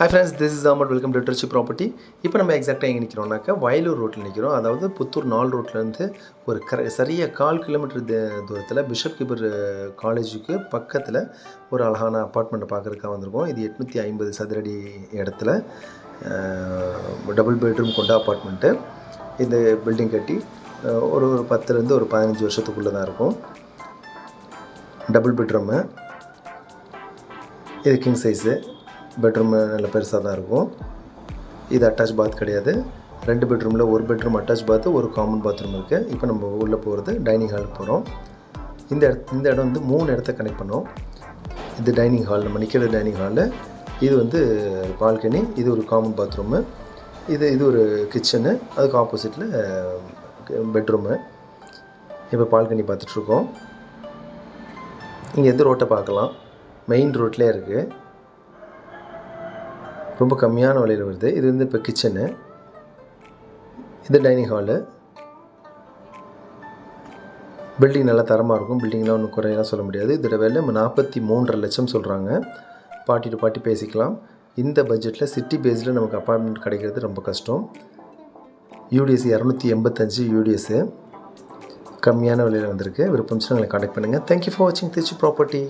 Hi friends this is amount welcome to Trichy property இப்போ நம்ம எக்ஸாக்டாக எங்கே நிற்கிறோம்னாக்கா வயலூர் ரோட்டில் நிற்கிறோம் அதாவது புத்தூர் நால் ரோட்லேருந்து ஒரு கர சரியாக கால் கிலோமீட்டர் தூரத்தில் பிஷப் கீப்பர் காலேஜுக்கு பக்கத்தில் ஒரு அழகான அப்பார்ட்மெண்ட்டை பார்க்குறதுக்காக வந்திருக்கோம். இது எட்நூற்றி ஐம்பது சதுரடி இடத்துல டபுள் பெட்ரூம் கொண்ட அப்பார்ட்மெண்ட்டு இந்த பில்டிங் கட்டி ஒரு ஒரு பத்துலேருந்து ஒரு பதினஞ்சு வருஷத்துக்குள்ளே தான் இருக்கும். டபுள் பெட்ரூமு இது கிங் சைஸு பெட்ரூம் நல்ல பெருசாக தான் இருக்கும். இது அட்டாச் பாத் கிடையாது. ரெண்டு பெட்ரூமில் ஒரு பெட்ரூம் அட்டாச் பாத் ஒரு காமன் பாத்ரூம் இருக்குது இப்போ நம்ம உள்ளே போகிறது டைனிங் ஹாலுக்கு போகிறோம் இந்த இடத்து இந்த இடம் வந்து மூணு இடத்த கனெக்ட் பண்ணோம். இது டைனிங் ஹால் நம்ம நிற்கிற டைனிங் ஹாலு இது வந்து பால்கனி இது ஒரு காமன் பாத்ரூமு இது இது ஒரு கிச்சனு அதுக்கு ஆப்போசிட்டில் பெட்ரூமு இப்போ பால்கனி பார்த்துட்ருக்கோம் இங்கே எந்த ரோட்டை பார்க்கலாம். மெயின் ரோட்லேயே இருக்குது ரொம்ப கம்மியான விலையில் வருது. இது வந்து இப்போ கிச்சனு இது டைனிங் ஹாலு பில்டிங் நல்லா தரமாக இருக்கும். பில்டிங்லாம் ஒன்றும் குறையெல்லாம் சொல்ல முடியாது. இதோட விலை நாற்பத்தி மூன்றரை லட்சம் சொல்கிறாங்க பாட்டி டு பாட்டி பேசிக்கலாம். இந்த பட்ஜெட்டில் சிட்டி பேஸில் நமக்கு அப்பார்ட்மெண்ட் கிடைக்கிறது ரொம்ப கஷ்டம். யூடிஎஸ் இரநூத்தி எண்பத்தஞ்சு யூடிஎஸ்ஸு கம்மியான விலையில் வந்திருக்கு. விருப்பம் எங்களை கான்டாக்ட் பண்ணுங்கள் தேங்க்யூ ஃபார் வாட்சிங் திருச்சி ப்ராப்பர்ட்டி